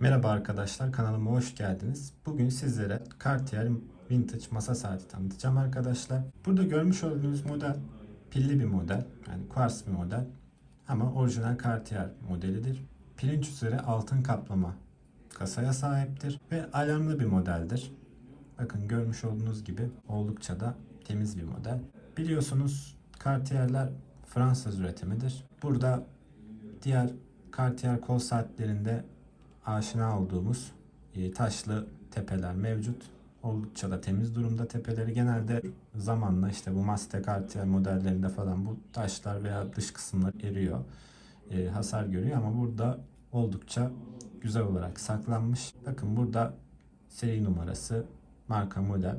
Merhaba arkadaşlar kanalıma hoş geldiniz. Bugün sizlere Cartier Vintage masa saati tanıtacağım arkadaşlar. Burada görmüş olduğunuz model pilli bir model. Yani kuars bir model. Ama orijinal Cartier modelidir. Pirinç üzeri altın kaplama kasaya sahiptir ve alarmlı bir modeldir. Bakın görmüş olduğunuz gibi oldukça da temiz bir model. Biliyorsunuz Cartier'ler Fransız üretimidir. Burada diğer Cartier kol saatlerinde aşina olduğumuz e, taşlı tepeler mevcut. Oldukça da temiz durumda tepeleri. Genelde zamanla işte bu Master Cartier modellerinde falan bu taşlar veya dış kısımlar eriyor. e, hasar görüyor ama burada oldukça güzel olarak saklanmış. Bakın burada seri numarası, marka model,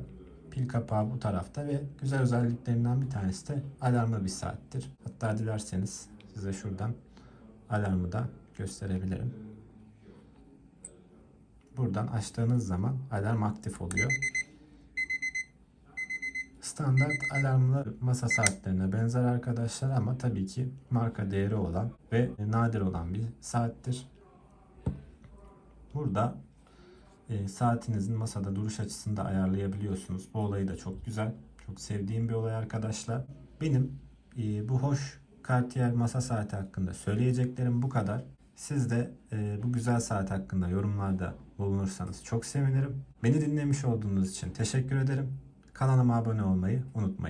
pil kapağı bu tarafta ve güzel özelliklerinden bir tanesi de alarmlı bir saattir. Hatta dilerseniz size şuradan alarmı da gösterebilirim. Buradan açtığınız zaman alarm aktif oluyor. Standart alarmlı masa saatlerine benzer arkadaşlar ama tabii ki marka değeri olan ve nadir olan bir saattir. Burada e, saatinizin masada duruş açısını da ayarlayabiliyorsunuz. Bu olayı da çok güzel. Çok sevdiğim bir olay arkadaşlar. Benim e, bu hoş Cartier masa saati hakkında söyleyeceklerim bu kadar. Siz de e, bu güzel saat hakkında yorumlarda bulunursanız çok sevinirim. Beni dinlemiş olduğunuz için teşekkür ederim. Kanalıma abone olmayı unutmayın.